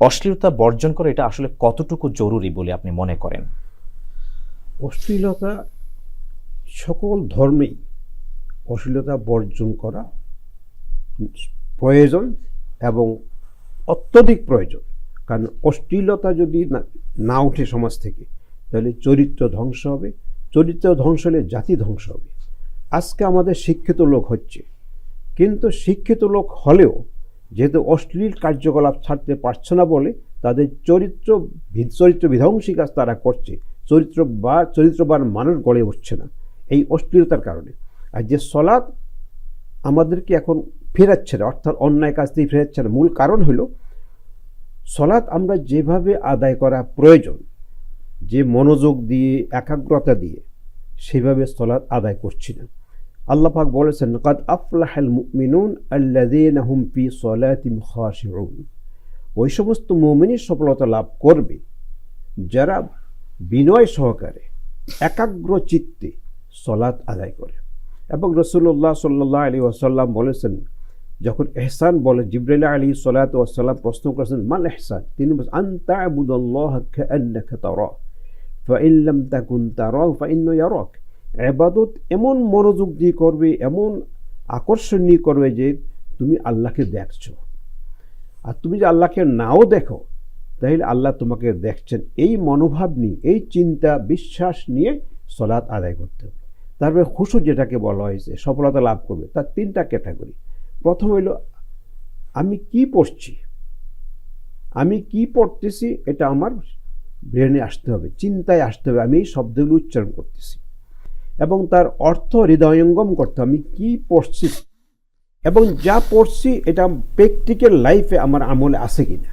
অশ্লীলতা বর্জন করা এটা আসলে কতটুকু জরুরি বলে আপনি মনে করেন? অশ্লীলতা সকল ধর্মেই অশ্লীলতা বর্জন করা প্রয়োজন এবং অত্যধিক প্রয়োজন। কারণ অশ্লীলতা যদি না ওঠে সমাজ থেকে, তাহলে চরিত্র ধ্বংস হবে। চরিত্র ধ্বংস হলে জাতি ধ্বংস হবে। আজকে আমাদের শিক্ষিত লোক হচ্ছে, কিন্তু শিক্ষিত লোক হলেও যেহেতু অশ্লীল কার্যকলাপ ছাড়তে পারছে না বলে তাদের চরিত্র চরিত্র বিধ্বংসী কাজ তারা করছে। চরিত্র বা চরিত্রবান মানুষ গড়ে উঠছে না এই অশ্লীলতার কারণে। আর যে সলাদ আমাদেরকে এখন ফেরাচ্ছে না, অর্থাৎ অন্যায় কাজ থেকে ফেরাচ্ছে না, মূল কারণ হলো সলাৎ আমরা যেভাবে আদায় করা প্রয়োজন, যে মনোযোগ দিয়ে, একাগ্রতা দিয়ে, সেভাবে সলাৎ আদায় করছি না। আল্লাহ পাক বলেছেন, কাদ আফলাহাল মুমিনুন আল্লাযীনা হুম ফি সলাতিম খাশিউন। ওই সমস্ত মুমিনই সফলতা লাভ করবে যারা বিনয় সহকারে, একাগ্র চিত্তে সলাৎ আদায় করে। এবং রসুল্লাহ সাল্লাহ আলী ওয়াসাল্লাম বলেছেন, যখন এহসান বলে জিব্রাইল আলী সালাত ওয়াসাল্লাম প্রশ্ন করেছেন মাল এহসান? তিনি বলছেন আন্তা আবুদুল্লাহ কান্নাকা তারা ফাইন লাম তাকুন তারা ফাইন্ন ইয়ারাক। এবাদত এমন মনোযোগ দিয়ে করবে, এমন আকর্ষণীয় করবে যে তুমি আল্লাহকে দেখছ। আর তুমি যে আল্লাহকে নাও দেখো, তাহলে আল্লাহ তোমাকে দেখছেন। এই মনোভাব নিয়ে, এই চিন্তা, বিশ্বাস নিয়ে সলাৎ আদায় করতে হবে। তারপরে খুশু যেটাকে বলা হয়েছে, সফলতা লাভ করবে, তার তিনটা ক্যাটাগরি। প্রথম হইল, আমি কি পড়ছি? আমি কি পড়তেছি? এটা আমার ব্রেনে আসতে হবে, চিন্তায় আসতে হবে। আমি এই শব্দগুলো উচ্চারণ করতেছি। এবং তার অর্থ হৃদয়ঙ্গম করতে আমি কি পড়ছি? এবং যা পড়ছি, এটা প্র্যাকটিক্যাল লাইফে আমার আমলে আছে কিনা?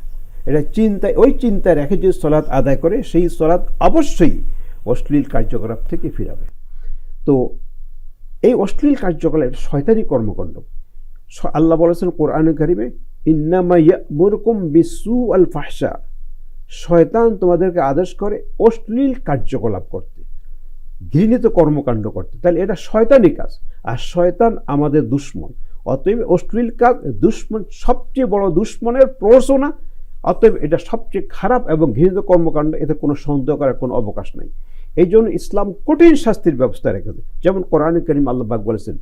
এটা চিন্তায় ওই চিন্তায় রেখে যে সলাৎ আদায় করে, সেই সলাৎ অবশ্যই অশ্লীল কার্যকলাপ থেকে ফিরাবে। তো এই অশ্লীল কার্যকলাপ, এটা শয়তানি কর্মকাণ্ড। আল্লাহ বলেছেন কোরআন কারিমে, ইন্নামা ইয়ামুরকুম বিসু আল ফাহসা শয়তান তোমাদেরকে আদেশ করে অশ্লীল কার্যকলাপ করতে। ঘৃণিত কর্মকাণ্ড করতে তাহলে এটা শয়তানি কাজ আর শয়তান আমাদের দুশ্মন অতএব অশ্লীল কাজ দুশ্মন সবচেয়ে বড় দুশ্মনের প্ররোচনা অতএব এটা সবচেয়ে খারাপ এবং ঘৃণিত কর্মকাণ্ড এতে কোনো সন্দেহ করার কোনো অবকাশ নাই এই জন্য ইসলাম কঠিন শাস্তির ব্যবস্থা রেখেছে যেমন কোরআন করিম আল্লাহবাক বলেছেন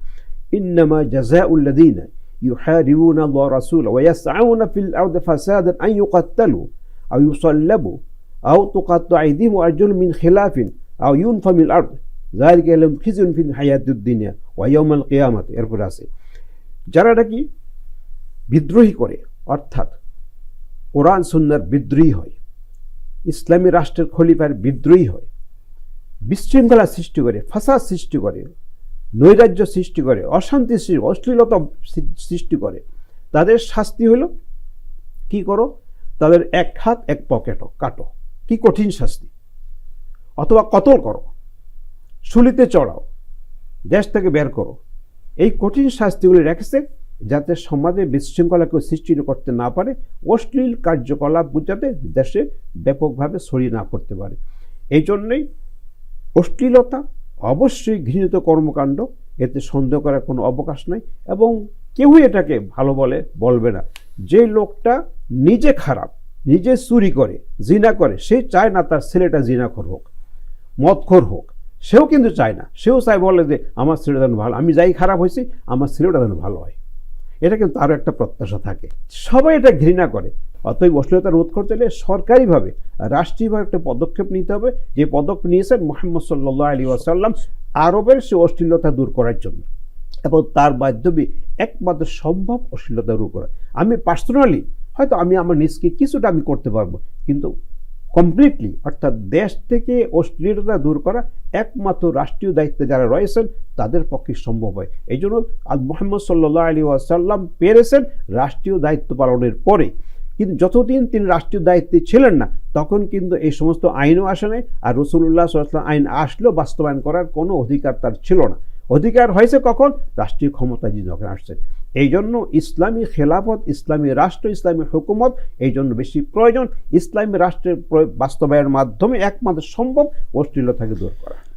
ইন্নামা জাজাউল্লাদিনা يحاربون الله ورسوله ويسعون في الأرض فسادا أن يقتلوا أو يصلبوا أو تقطع أيديهم وأرجلهم من خلاف আও ইউন ফামিল আর যাই গেলাম খিজুন ফিন হায়াতুদ্দিনিয়া ওয়াইয়ামাল কেয়ামাত এরপরে আছে, যারা নাকি বিদ্রোহী করে, অর্থাৎ কোরআন সুন্নার বিদ্রোহী হয়, ইসলামী রাষ্ট্রের খলিফার বিদ্রোহী হয়, বিশৃঙ্খলা সৃষ্টি করে, ফাসাদ সৃষ্টি করে, নৈরাজ্য সৃষ্টি করে, অশান্তি সৃষ্টি অশ্লীলতা সৃষ্টি করে, তাদের শাস্তি হলো কি করো? তাদের এক হাত, এক পকেটও কাটো। কি কঠিন শাস্তি। অথবা কতল করো, শুলিতে চড়াও, দেশ থেকে বের করো। এই কঠিন শাস্তিগুলি রেখেছে যাতে সমাজে বিশৃঙ্খলাকে সৃষ্টি করতে না পারে, অশ্লীল কার্যকলাপ যাতে দেশে ব্যাপকভাবে ছড়িয়ে না পড়তে পারে। এই জন্যই অশ্লীলতা, অবশ্যই ঘৃণিত কর্মকাণ্ড, এতে সন্দেহ করার কোনো অবকাশ নাই এবং কেউই এটাকে ভালো বলে, বলবে না। যে লোকটা নিজে খারাপ, নিজে চুরি করে, জিনা করে, সে চায় না তার ছেলেটা জিনাখোর হোক মদখোর হোক। সেও কিন্তু চায় না। সেও চায় বলে যে, আমার ছেলেটা যেন ভালো আমি যাই খারাপ হয়েছি, আমার ছেলেটা যেন ভালো হয়। এটা কিন্তু তারও একটা প্রত্যাশা থাকে। সবাই এটা ঘৃণা করে। অতএব অশ্লীলতা রোধ করতে হলে সরকারিভাবে রাষ্ট্রীয়ভাবে একটা পদক্ষেপ নিতে হবে। যে পদক্ষেপ নিয়েছেন মোহাম্মদ সাল্লাহ আলী ওয়াসাল্লাম, আরবের সে অশ্লীলতা দূর করার জন্য। এবং তার মাধ্যমে একমাত্র সম্ভব অশ্লীলতা দূর করা। আমি পার্সোনালি হয়তো আমি আমার নিজকে কিছুটা আমি করতে পারব। কিন্তু কমপ্লিটলি অর্থাৎ দেশ থেকে অশ্লীলতা দূর করা একমাত্র রাষ্ট্রীয় দায়িত্বে যারা রয়েছেন, তাদের পক্ষে সম্ভব হয়। এই জন্য আল মোহাম্মদ সাল্লাহ আলী ওয়াসাল্লাম পেরেছেন রাষ্ট্রীয় দায়িত্ব পালনের পরে। কিন্তু যতদিন তিনি রাষ্ট্রীয় দায়িত্বে ছিলেন না, তখন কিন্তু এই সমস্ত আইনও আসে নাই আর রসুল্লাহ সাল্লাম আইন আসলেও বাস্তবায়ন করার কোনো অধিকার তার ছিল না। অধিকার হয়েছে কখন? রাষ্ট্রীয় ক্ষমতা যিনি যখন আসছেন। এই জন্য ইসলামী খেলাফত, ইসলামী রাষ্ট্র, ইসলামী হুকুমত এই জন্য বেশি প্রয়োজন। ইসলামী রাষ্ট্রের বাস্তবায়নের মাধ্যমে একমাত্র সম্ভব অশ্লীলতাকে দূর করা।